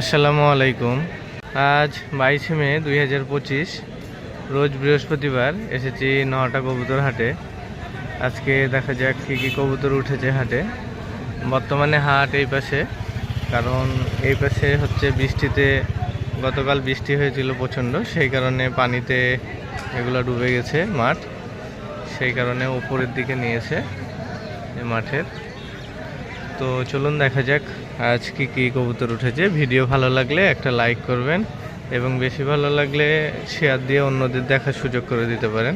আসসালামু আলাইকুম। আজ বাইশে মে দুই হাজার পঁচিশ, রোজ বৃহস্পতিবার, এসেছি নটা কবুতর হাটে। আজকে দেখা যাক কী কী কবুতর উঠেছে হাটে। বর্তমানে হাট এই পাশে, কারণ এই পাশে হচ্ছে বৃষ্টিতে, গতকাল বৃষ্টি হয়েছিল প্রচণ্ড, সেই কারণে পানিতে এগুলো ডুবে গেছে মাঠ। সেই কারণে উপরের দিকে নিয়েছে মাঠের। তো চলুন দেখা যাক আজ কি কি কবুতর উঠেছে? ভিডিও ভালো লাগলে একটা লাইক করবেন এবং বেশি ভালো লাগলে শেয়ার দিয়ে অন্যদের দেখার সুযোগ করে দিতে পারেন।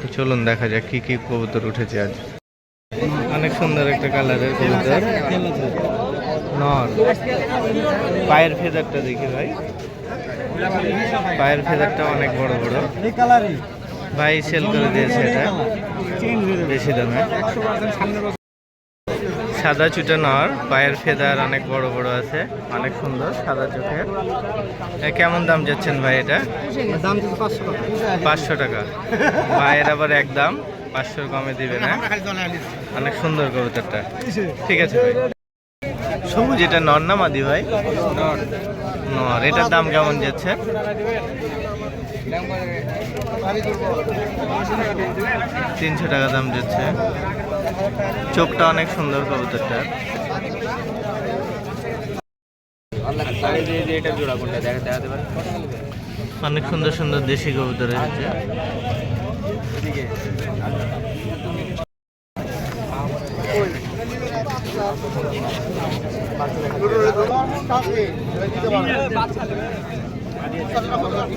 তো চলুন দেখা যাক কি কি কবুতর উঠেছে আজ। অনেক সুন্দর একটা কালারের কবুতর। পায়ের ফেদারটা দেখি ভাই। পায়ের ফেদারটা অনেক বড় বড়। ভাই সেল করে দিয়েছে এটা। বেশি দামে। সাদা চুটা নর পায়ের ফেদার অনেক বড় বড় আছে অনেক সুন্দর সাদা চোখের কেমন দাম যাচ্ছেন ভাই এটা? দাম পাঁচশো টাকা। ভাইয়ের আবার একদম পাঁচশোর কমে দিবে না। অনেক সুন্দর কবুতরটা। ঠিক আছে ভাই। সবুজ এটা নর না মাদি ভাই? নর এটার দাম কেমন যাচ্ছে? তিনশো টাকা দাম যাচ্ছে। চোখটা অনেক সুন্দর কবুতরটা। অনেক সুন্দর সুন্দর দেশি কবুতর এসেছে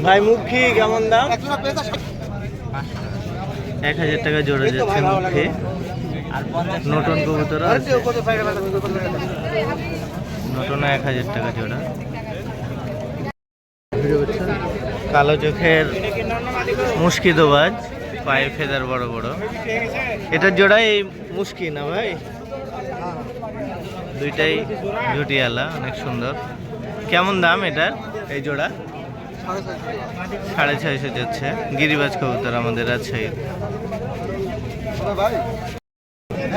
ভাই মুখী কেমন দাম? এক হাজার টাকা জোড়া যাচ্ছে মুখী। নতুন কবুতর আছে। নতুন এক হাজার টাকা জোড়া। কালো চোখের মুশকি দোবাজ পায়ে ফেদার বড় বড়। এটার জোড়া এই মুশকি না ভাই? দুইটাই জুটিয়ালা অনেক সুন্দর। কেমন দাম এটার এই জোড়া? সাড়ে ছয়শো যাচ্ছে। গিরিবাজ কবুতর আমাদের রাজশাহীর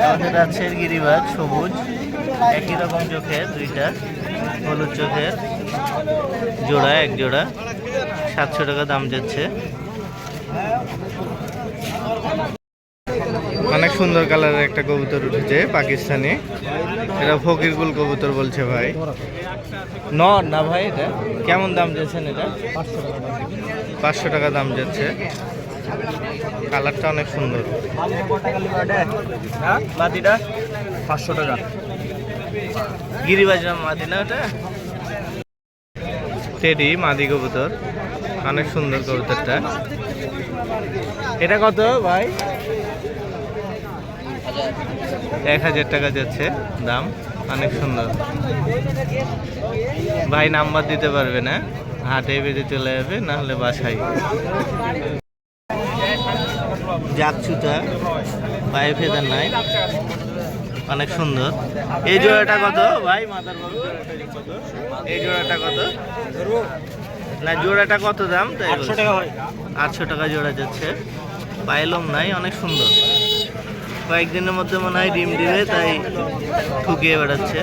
আমাদের রাজশাহীর গিরিবাজ, সবুজ, একই রকম চোখের, দুইটা, হলুদ চোখের, জোড়া, এক জোড়া, সাতশো টাকা দাম যাচ্ছে। অনেক সুন্দর কালারের একটা কবুতর উঠেছে পাকিস্তানি। এটা ফকিরগুল কবুতর বলছে ভাই। নর না ভাই এটা? কেমন দাম যাচ্ছেন এটা? পাঁচশো টাকা দাম যাচ্ছে। কালারটা অনেক সুন্দর। মাদিটা পাঁচশো টাকা। গিরিবাজ মাদি না ওটা? টেডি মাদি কবুতর। অনেক সুন্দর কবুতরটা। এটা কত ভাই? এক হাজার টাকা যাচ্ছে দাম। অনেক সুন্দর। ভাই নাম্বার দিতে পারবে না। হাটে বেঁধে চলে যাবে না হলে বাসায়। জাকছুটা পায়ে ফেদার নাই। অনেক সুন্দর। এই জোড়াটা কত? ভাই কত এই জোড়াটা কত? না জোড়াটা কত দাম? তাই আটশো টাকা আটশো টাকা জোড়া যাচ্ছে। পাইলম নাই অনেক সুন্দর। কয়েকদিনের মধ্যে মনে হয় ডিম দিবে তাই ঠুকিয়ে বেড়াচ্ছে।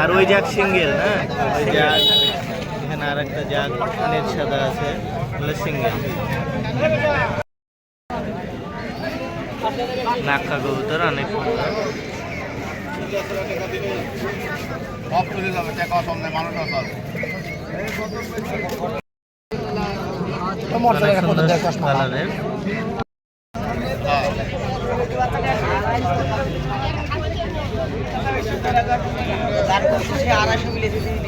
আর ওই জাগ সিঙ্গেল হ্যাঁ ওই জাগ এখানে আর একটা জাগ নেট সাদা আছে সিঙ্গেল। নাক্কা কবুতর অনেক সুন্দর অনেক সুন্দর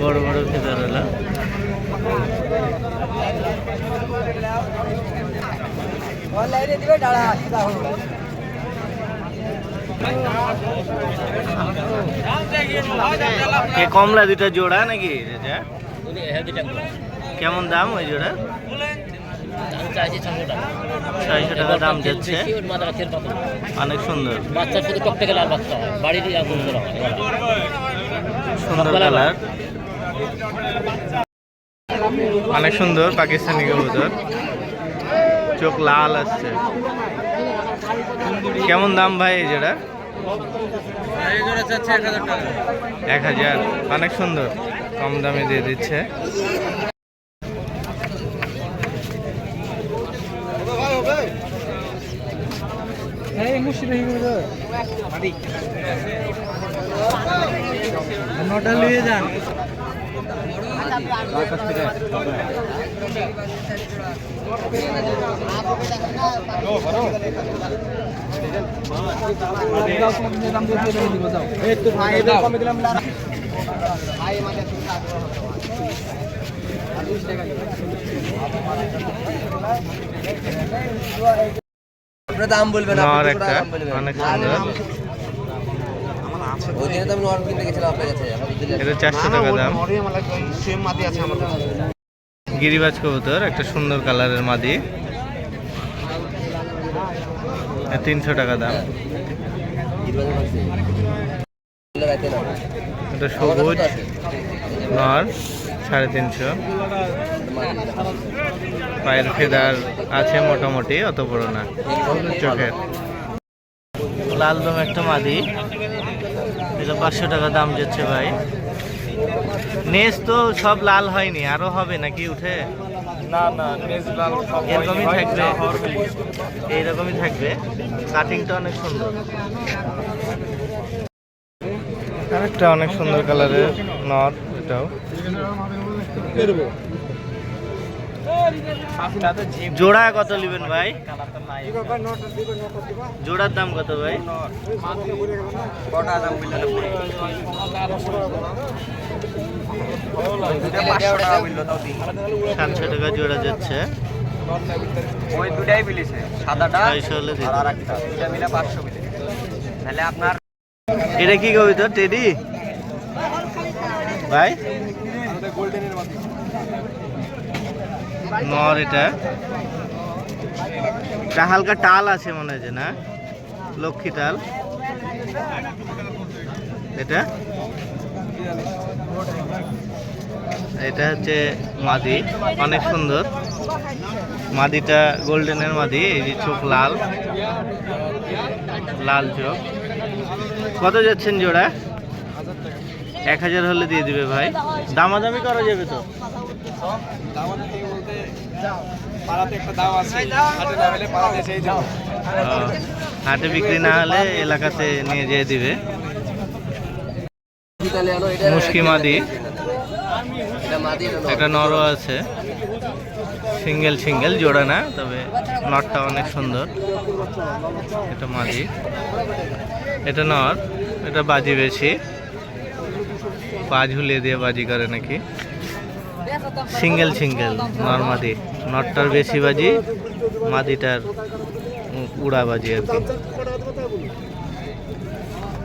বড় বড় হোক কমলা দুটা জোড়া নাকি? কেমন দাম ওই জোড়া? ছয়শো টাকা। দাম যাচ্ছে। অনেক সুন্দর। বাচ্চা শুধু বাচ্চা হয় বাড়ির সুন্দর কালার অনেক সুন্দর পাকিস্তানি কবুতর। চোখ লাল আসছে। কেমন দাম ভাই এই যেটা এক হাজার অনেক সুন্দর। কম দামে দিয়ে দিচ্ছে। নটা নিয়ে যান। দাম বলবেন নর আপনি একটা দাম বলবেন। অনেক সুন্দর। ওই দিনে তো আমি নর কিনতে গেছিলাম আপনার কাছে। এটা চারশো টাকা দাম। সেম মাদি আছে আমাদের গিরিবাজ কবুতর একটা সুন্দর কালারের মাদি। তিনশো টাকা দাম। এটা সবুজ, নর, সাড়ে তিনশো। পায়ের ফেদার আছে মোটামুটি, অত বড় না, চোখের। লাল দম একটা মাদি। এটা পাঁচশো টাকা দাম যাচ্ছে ভাই। নেস তো সব লাল হয়নি, আরও হবে নাকি উঠে? না না এরকমই থাকবে। এইরকমই থাকবে। কাটিংটা অনেক সুন্দর। আরেকটা অনেক সুন্দর কালারের নর এটাও। জোড়া কত নেবেন ভাই? জোড়ার দাম কত ভাই? দাম সাতশো টাকা জোড়া যাচ্ছে। ওই দুটাই বিলিছে সাদাটা। আর আরেকটা দুটা মিলে পাঁচশো মিলে। তাহলে আপনার এটা কি কবি তোর টেডি? ভাই? নর এটা। এটা হালকা টাল আছে মনে হচ্ছে না? লক্ষ্মী টাল। এটা? এটা হচ্ছে মাদি অনেক সুন্দর। মাদিটা গোল্ডেনের মাদি এই যে চোখ লাল। লাল চোখ। কত যাচ্ছেন জোড়া? এক হাজার হলে দিয়ে দিবে ভাই। দামাদামি করা যাবে তো? হাটে বিক্রি না হলে এলাকাতে নিয়ে যেয়ে দিবে। ইতালিয়ানো এটা মুশকি মাদি এটা মাদি এটা নর। একটা নরও আছে। সিঙ্গেল সিঙ্গেল, জোড়া না, তবে নরটা অনেক সুন্দর। এটা মাদি। এটা নর, এটা বাজি বেশি। পা ঝুলিয়ে দিয়ে বাজি করে নাকি। সিঙ্গেল সিঙ্গেল, নর মাদি। নরটার বেশি বাজি, মাদিটার উড়া বাজি আর কি।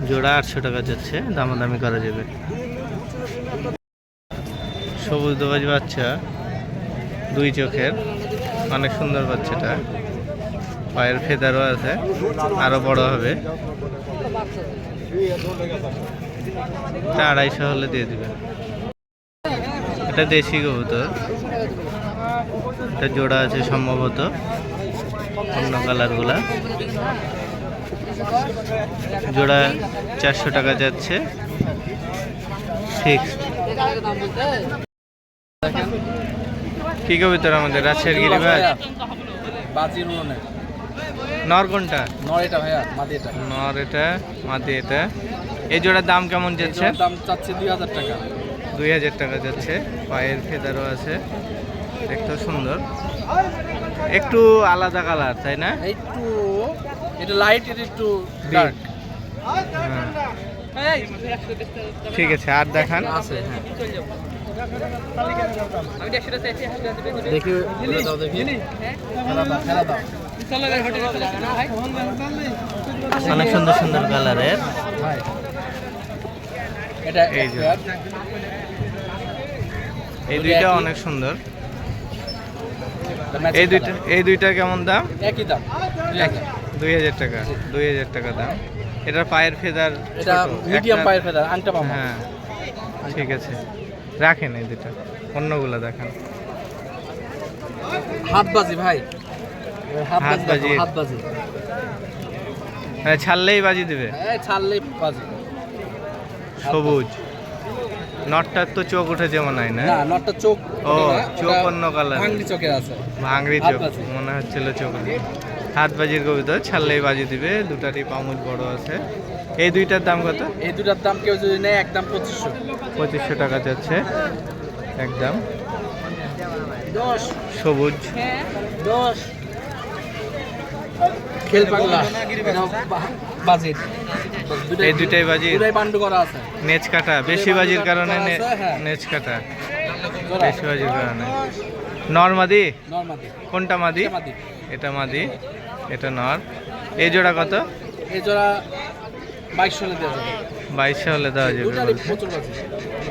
জোড়া আটশো টাকা যাচ্ছে, দামাদামি করা যাবে। সবুজ দোবাজ বাচ্চা, দুই চোখের, অনেক সুন্দর বাচ্চাটা। পায়ের ফেদারও আছে, আরও বড় হবে। আড়াইশো হলে দিয়ে দিবে। এটা দেশি কবুতর। এটা জোড়া আছে সম্ভবত, অন্য কালারগুলা। জোড়া চারশো টাকা যাচ্ছে। ফিক্সড কি কবিতর আমাদের? রাজশাহীর গিরিবাজ? বাজির উড়নে নর কোনটা? নয় এটা ভাইয়া মাদি এটা নর এটা মাদি এটা। এই জোড়ার দাম কেমন যাচ্ছে? দাম চাচ্ছে দুই হাজার টাকা। দুই হাজার টাকা যাচ্ছে। পায়ের ফেদারও আছে। দেখতেও সুন্দর। একটু আলাদা কালার তাই না? একটু এটা লাইট এটা একটু ডার্ক হ্যাঁ। ঠিক আছে আর দেখান। আছে হ্যাঁ। দেখি অনেক সুন্দর সুন্দর কালারের এই দুইটা অনেক সুন্দর। এই দুইটা এই দুইটা কেমন দাম? একই দাম। দুই হাজার। টাকা। দুই হাজার টাকা দাম। এটার পায়ের ফেদার এটা মিডিয়াম পায়ের ফেদার আংটা পামা হ্যাঁ ঠিক আছে। রাখেন এই দুটো অন্যগুলো দেখান। হাতবাজি ভাই। হাতবাজি হাতবাজি। হ্যাঁ ছাড়লেই বাজি দেবে। ছাড়লেই বাজি। সবুজ। নটটার তো চোখ উঠেছে মনে হয় না? না নটটা চোখ ও, চোখ অন্য colour। ভাঙড়ি চোখের আছে। ভাঙড়ি চোখ মনে হচ্ছিল চোখ হাত বাজির কবিতা ছাড়লেই বাজি দিবে। দুটারই পামুজ বড় আছে। এই দুইটার দাম কত? এই দুটার দাম কেউ যদি নেয় একদম পঁচিশশো। পঁচিশশো টাকা যাচ্ছে। একদম। দশ। সবুজ। দশ। খেল পাগলা। বাজির। এই? দুটাই বান্ডু করা আছে। নেচ কাটা। বেশি বাজির কারণে হ্যাঁ। নেচ কাটা। বেশি বাজির কারণে। নর মাদি নর্মাদি। কোনটা মাদি? এটা মাদি। এটা মাদি। এটা নর। এই জোড়া কত? এই জোড়া বাইশশো হলে দেওয়া যাবে। বাইশশো হলে দেওয়া যাবে দুটারই বাজি।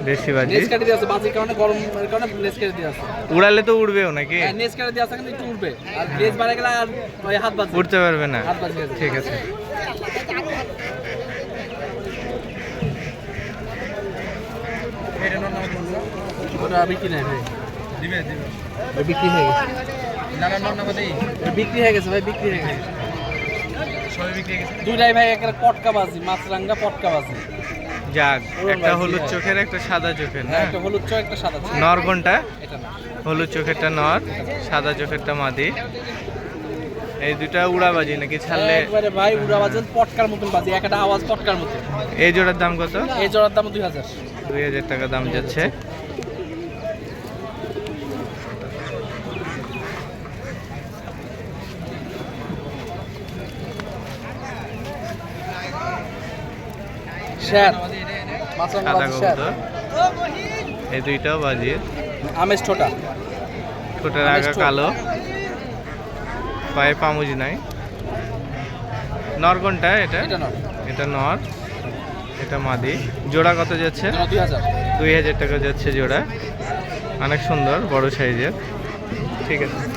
বেশি বাজি? নেস কাটি দিয়ে আছে বাজির কারণে গরম কারণে নেস কেটে দিয়ে আছে। উড়ালে তো উড়বেও নাকি? হ্যাঁ নেস কেটে আছে কিন্তু একটু উঠবে আর নেস বাড়ে গেলে আর ওই হাত বাজি উঠতে পারবে না। হাত বাজি ঠিক আছে। ওটা বিক্রি নেই ভাই। ওটা বিক্রি হয়ে গেছে। বিক্রি হয়ে গেছে ভাই বিক্রি হয়ে গেছে। দুটাই ভাই একটা পটকা বাজি মাছরাঙ্গা পটকা বাজি যাক একটা হলুদ হ্যাঁ। চোখের একটা সাদা চোখের না হ্যাঁ? একটা হলুদ চো একটা সাদা চো নর কোনটা? এটা না হলুদ চোখেরটা নর সাদা চোখেরটা মাদি। এই দুটা উড়াবাজি নাকি ছাড়লে? একবারে ভাই উড়া বাজেন পটকার মতন বাজি একটা আওয়াজ পটকার মতন। এই জোড়ার দাম কত? এই জোড়ার দাম দুই হাজার। দুই হাজার টাকা দাম যাচ্ছে। মাছরাঙ্গা সাদা কবুতর। এই দুইটাও বাজির আমেজ ছোটা। ঠোঁটের আগা কালো। পায়ে পামুজি নাই। নর কোনটা এটা? এটা নর। এটা মাদি। জোড়া কত যাচ্ছে? দুই হাজার টাকা যাচ্ছে জোড়া। অনেক সুন্দর বড় সাইজের। ঠিক আছে।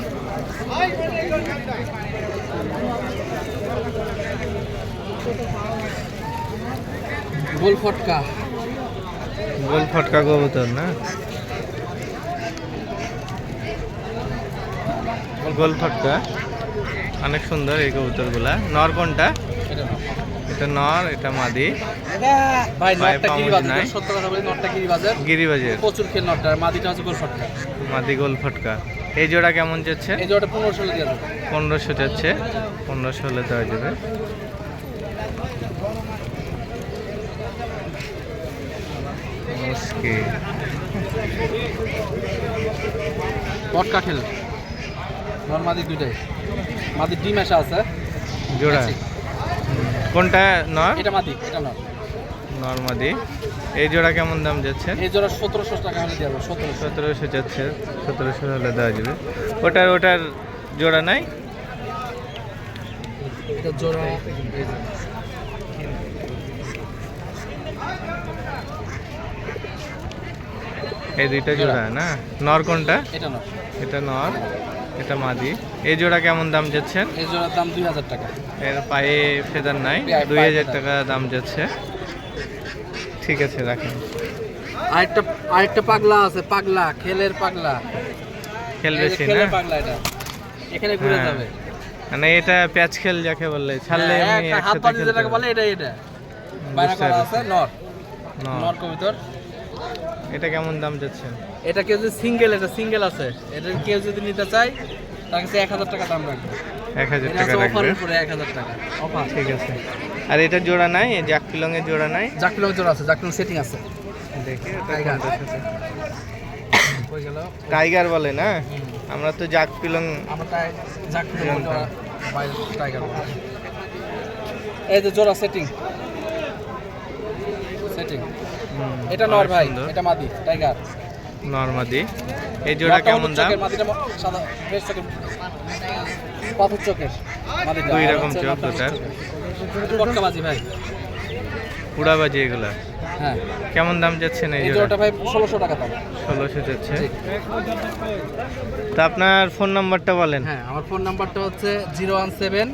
গোল ফটকা। গোল ফটকা কবুতর না? গোল ফটকা। অনেক সুন্দর এই কবুতরগুলা। নর কোনটা? এটা নর। এটা মাদি। ভাই পায়ে গিরিবাজার সত্য কথা বলি নটটা গিরিবাজার। গিরিবাজের। প্রচুর খেল আর মাদিটা হচ্ছে গোল ফটকা। মাদি গোল ফটকা। এই জোড়া কেমন যাচ্ছে? এই জোড়াটা পনেরোশো যাবে। পনেরোশো যাচ্ছে। পনেরোশো হলে দেওয়া যাবে। মুশকিল ফটকা খেল নর মাদি দুইটাই। মাদি ডিম আসা আছে। জোড়া। কোনটা নর? এটা মাদি এটা নর। নর মাদি। এই জোড়া কেমন দাম যাচ্ছে? এই জোড়া সতেরোশো টাকা হলে দিয়ে যাবে সতেরোশো। সতেরোশো যাচ্ছে সতেরোশো হলে দেওয়া যাবে। ওটার ওটার জোড়া নাই? এটা জোড়া। এই দুইটা জোড়া না? নর কোনটা? এটা নর। এটা নর এটা মাদি। এই জোড়া কেমন দাম যাচ্ছেন? এই জোড়ার দাম দুই হাজার টাকা। এর পায়ে ফেদার নাই দুই হাজার। টাকা দাম যাচ্ছে। ঠিক আছে রাখেন। আরেকটা আরেকটা পাগলা আছে পাগলা খেলের পাগলা। খেল এই না খেলের পাগলা এটা। এখানে ঘুরে হ্যাঁ। যাবে। মানে এটা প্যাচ খেল যাকে বললে ছাড়লে হ্যাঁ, একটা হাত একসাথে যেটাকে বলে এটা এটা। বাইরে করা আছে নর। নর। নর কবিতর। এটা কেমন দাম যাচ্ছেন? এটা কেউ যদি সিঙ্গেল এটা সিঙ্গেল আছে এটা কেউ যদি নিতে চায় তার কাছে এক হাজার টাকা দাম রাখবে। এক হাজার টাকা রাখবে। এক হাজার টাকা। অফার ঠিক আছে। আর এটা জোড়া নাই? এই জাক এর জোড়া নাই? জাকলং জোর আছে জাকলং সেটিং আছে। দেখি টাইগার। বলে না? আমরা তো জাক পিলং আমরা। জোড়া বাইরে টাইগার এই যে জোড়া সেটিং এটা নর ভাই এটা মাদি টাইগার। নর্মাদি এই জোড়া কেমন দাম? দুই রকম চোখ দুটার। পুড়াবাজি এগুলা? হ্যাঁ। কেমন দাম যাচ্ছে না এই এই জোড়াটা ভাই ষোলোশো টাকা দাম। ষোলোশো যাচ্ছে। তা আপনার ফোন নাম্বারটা বলেন। হ্যাঁ আমার ফোন নাম্বারটা হচ্ছে zero one seven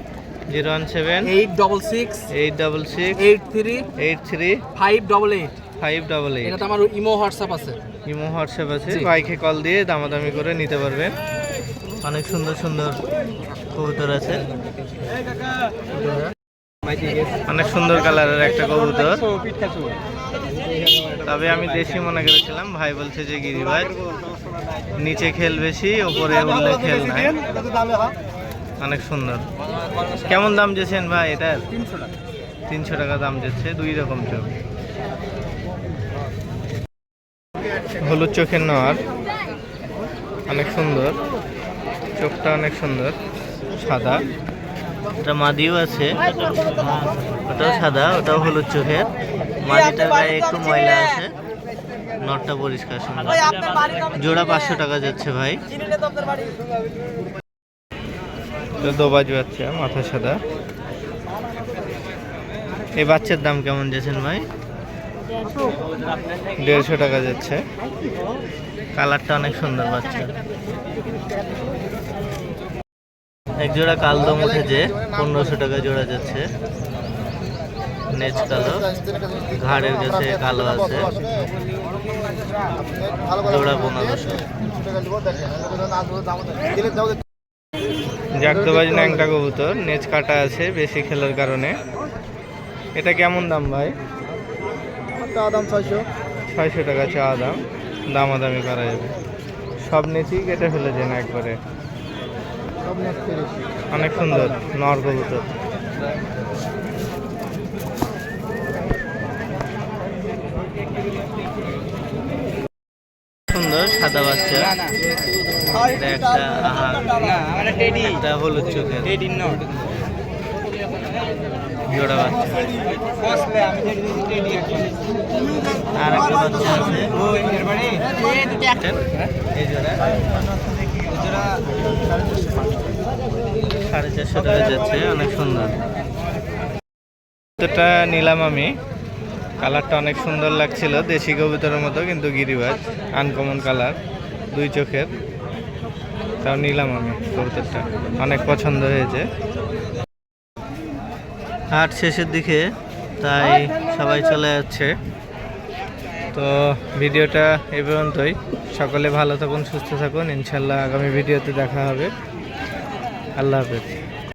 zero one seven eight double six eight double six eight three eight three five double eight. Five double eight. আমার ইমো হোয়াটসঅ্যাপ আছে। ইমো হোয়াটসঅ্যাপ আছে। বাইকে কল দিয়ে দামাদামি করে নিতে পারবেন। অনেক সুন্দর সুন্দর কবুতর আছে। অনেক সুন্দর কালারের একটা কবুতর। তবে আমি দেশি মনে করেছিলাম। ভাই বলছে যে গিরিবাজ। নিচে খেল বেশি ওপরে উঠলে খেল নাই। অনেক সুন্দর। কেমন দাম চেয়েছেন ভাই এটার? তিনশো টাকা দাম যাচ্ছে। দুই রকম চোখ। হলুদ চোখের নর অনেক সুন্দর। চোখটা অনেক সুন্দর। সাদা। এটা মাদিও আছে। ওটাও সাদা, ওটাও হলুদ চোখের। মাদিটার গায়ে একটু ময়লা আছে। নটটা পরিষ্কার সুন্দর। জোড়া পাঁচশো টাকা যাচ্ছে ভাই। দোবাজ বাচ্চা মাথা সাদা। এই বাচ্চার দাম কেমন যাচ্ছেন ভাই? দেড়শো টাকা যাচ্ছে। কালারটা অনেক সুন্দর পাচ্ছে। এক জোড়া কালদম উঠেছে, পনেরোশো টাকা জোড়া যাচ্ছে। নেচ কালো, ঘাড়ের কাছে কালো আছে। জোড়া পনেরোশো। জাগদোবাজ ন্যাংটা কবুতর নেচ কাটা আছে বেশি খেলার কারণে। এটা কেমন দাম ভাই? দাম ছয়শো? ছয়শো টাকা চাওয়া দাম দামাদামি করা যাবে। সব নেচই কেটে ফেলেছেন একবারে। অনেক সুন্দর নর কবুতর। সুন্দর সাদা বাচ্চা। একটা একটা হলুদ চোখের। জোড়া বাচ্চা আর একটা বাচ্চা আছে। সাড়ে চারশো টাকা যাচ্ছে, অনেক সুন্দর। এটা নিলাম আমি। কালারটা অনেক সুন্দর লাগছিল, দেশি কবিতার মতো, কিন্তু গিরিবাজ আনকমন কালার দুই চোখের। তাও নিলাম আমি কবুতরটা। অনেক পছন্দ হয়েছে। হাট শেষের দিকে তাই সবাই চলে যাচ্ছে। তো ভিডিওটা এ পর্যন্তই। সকলে ভালো থাকুন, সুস্থ থাকুন। ইনশাল্লাহ আগামী ভিডিওতে দেখা হবে। আল্লাহ হাফেজ।